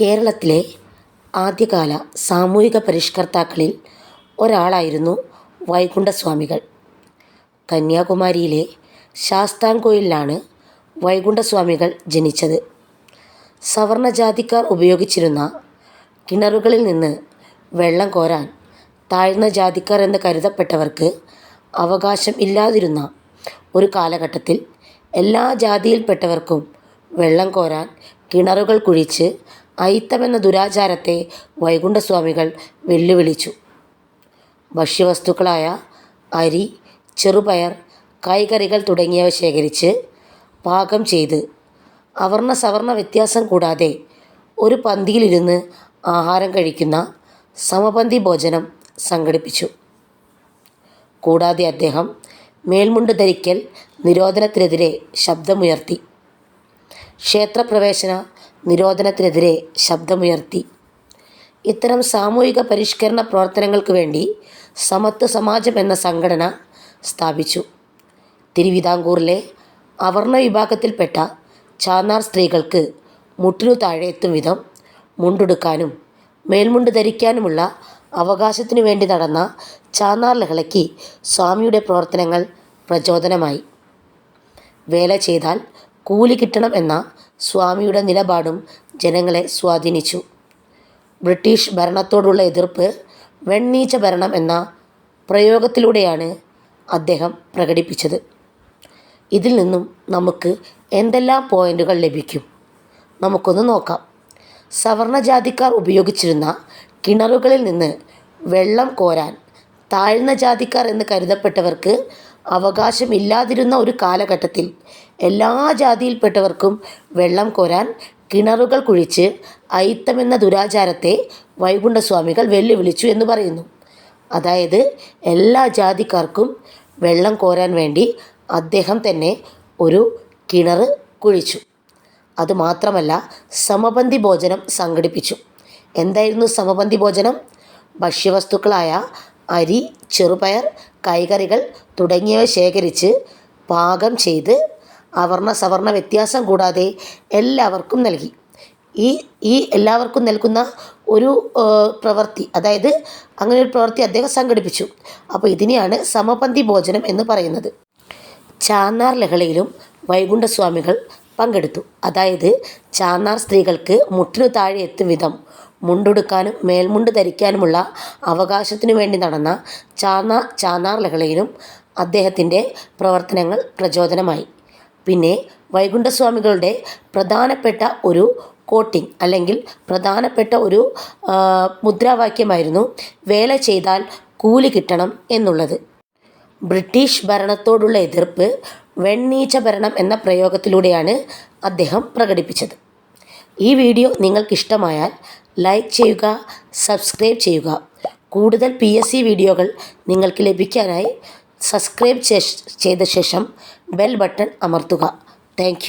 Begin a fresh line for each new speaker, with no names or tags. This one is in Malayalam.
കേരളത്തിലെ ആദ്യകാല സാമൂഹിക പരിഷ്കർത്താക്കളിൽ ഒരാളായിരുന്നു വൈകുണ്ഠസ്വാമികൾ. കന്യാകുമാരിയിലെ ശാസ്താംകോയിലാണ് വൈകുണ്ഠസ്വാമികൾ ജനിച്ചത്. സവർണജാതിക്കാർ ഉപയോഗിച്ചിരുന്ന കിണറുകളിൽ നിന്ന് വെള്ളം കോരാൻ താഴ്ന്ന ജാതിക്കാർ എന്ന് കരുതപ്പെട്ടവർക്ക് അവകാശം ഇല്ലാതിരുന്ന ഒരു കാലഘട്ടത്തിൽ എല്ലാ ജാതിയിൽപ്പെട്ടവർക്കും വെള്ളം കോരാൻ കിണറുകൾ കുഴിച്ച് അയിത്തമെന്ന ദുരാചാരത്തെ വൈകുണ്ഠസ്വാമികൾ വെല്ലുവിളിച്ചു. ഭക്ഷ്യവസ്തുക്കളായ അരി ചെറുപയർ കായ്കറികൾ തുടങ്ങിയവ ശേഖരിച്ച് പാകം ചെയ്ത് അവർണ സവർണ വ്യത്യാസം കൂടാതെ ഒരു പന്തിയിലിരുന്ന് ആഹാരം കഴിക്കുന്ന സമപന്തി ഭോജനം സംഘടിപ്പിച്ചു. കൂടാതെ അദ്ദേഹം മേൽമുണ്ട് ധരിക്കൽ നിരോധനത്തിനെതിരെ ശബ്ദമുയർത്തി. ക്ഷേത്രപ്രവേശന നിരോധനത്തിനെതിരെ ശബ്ദമുയർത്തി. ഇത്തരം സാമൂഹിക പരിഷ്കരണ പ്രവർത്തനങ്ങൾക്ക് വേണ്ടി സമത്വ സമാജം എന്ന സംഘടന സ്ഥാപിച്ചു. തിരുവിതാംകൂറിലെ അവർണ വിഭാഗത്തിൽപ്പെട്ട ചാന്നാർ സ്ത്രീകൾക്ക് മുട്ടിനു താഴെ എത്തും വിധം മുണ്ടുടുക്കാനും മേൽമുണ്ട് ധരിക്കാനുമുള്ള അവകാശത്തിനു വേണ്ടി നടന്ന ചാന്നാർ ലഹളയ്ക്ക് സ്വാമിയുടെ പ്രവർത്തനങ്ങൾ പ്രചോദനമായി. വേല ചെയ്താൽ കൂലി കിട്ടണം എന്ന സ്വാമിയുടെ നിലപാടും ജനങ്ങളെ സ്വാധീനിച്ചു. ബ്രിട്ടീഷ് ഭരണത്തോടുള്ള എതിർപ്പ് വെണ്ണീച്ച ഭരണം എന്ന പ്രയോഗത്തിലൂടെയാണ് അദ്ദേഹം പ്രകടിപ്പിച്ചത്. ഇതിൽ നിന്നും നമുക്ക് എന്തെല്ലാം പോയിന്റുകൾ ലഭിക്കും? നമുക്കൊന്ന് നോക്കാം. സവർണജാതിക്കാർ ഉപയോഗിച്ചിരുന്ന കിണറുകളിൽ നിന്ന് വെള്ളം കോരാൻ താഴ്ന്ന ജാതിക്കാർ എന്ന് കരുതപ്പെട്ടവർക്ക് അവകാശമില്ലാതിരുന്ന ഒരു കാലഘട്ടത്തിൽ എല്ലാ ജാതിയിൽപ്പെട്ടവർക്കും വെള്ളം കോരാൻ കിണറുകൾ കുഴിച്ച് അയിത്തമെന്ന ദുരാചാരത്തെ വൈകുണ്ഠസ്വാമികൾ വെല്ലുവിളിച്ചു എന്ന് പറയുന്നു. അതായത് എല്ലാ ജാതിക്കാർക്കും വെള്ളം കോരാൻ വേണ്ടി അദ്ദേഹം തന്നെ ഒരു കിണർ കുഴിച്ചു. അതുമാത്രമല്ല സമപന്തി ഭോജനം സംഘടിപ്പിച്ചു. എന്തായിരുന്നു സമപന്തി ഭോജനം? ഭക്ഷ്യവസ്തുക്കളായ അരി ചെറുപയർ കൈകറികൾ തുടങ്ങിയവ ശേഖരിച്ച് പാകം ചെയ്ത് അവർണ സവർണ വ്യത്യാസം കൂടാതെ എല്ലാവർക്കും നൽകി. ഈ ഈ എല്ലാവർക്കും നൽകുന്ന ഒരു പ്രവൃത്തി അതായത് അങ്ങനെ ഒരു പ്രവൃത്തി അദ്ദേഹം സംഘടിപ്പിച്ചു. അപ്പോൾ ഇതിനെയാണ് സമപന്തി ഭോജനം എന്ന് പറയുന്നത്. ചാന്നാർ ലഹളയിലും വൈകുണ്ഠസ്വാമികൾ പങ്കെടുത്തു. അതായത് ചാന്നാർ സ്ത്രീകൾക്ക് മുട്ടിനു താഴെ എത്തും വിധം മുണ്ടുടുക്കാനും മേൽമുണ്ട് ധരിക്കാനുമുള്ള അവകാശത്തിനു വേണ്ടി നടന്ന ചാന്നാർ ചാന്നാർ ലഹളയിലും അദ്ദേഹത്തിന്റെ പ്രവർത്തനങ്ങൾ പ്രചോദനമായി. പിന്നെ വൈകുണ്ഠസ്വാമികളുടെ പ്രധാനപ്പെട്ട ഒരു കോട്ടിംഗ് അല്ലെങ്കിൽ പ്രധാനപ്പെട്ട ഒരു മുദ്രാവാക്യമായിരുന്നു വേല ചെയ്താൽ കൂലി കിട്ടണം എന്നുള്ളത്. ബ്രിട്ടീഷ് ഭരണത്തോടുള്ള എതിർപ്പ് വെണ്ണീച്ച ഭരണം എന്ന പ്രയോഗത്തിലൂടെയാണ് അദ്ദേഹം പ്രകടിപ്പിച്ചത്. ഈ വീഡിയോ നിങ്ങൾക്കിഷ്ടമായാൽ ലൈക്ക് ചെയ്യുക സബ്സ്ക്രൈബ് ചെയ്യുക. കൂടുതൽ പി എസ് സി വീഡിയോകൾ നിങ്ങൾക്ക് ലഭിക്കാനായി സബ്സ്ക്രൈബ് ചെയ്ത ശേഷം ബെൽ ബട്ടൺ അമർത്തുക. താങ്ക്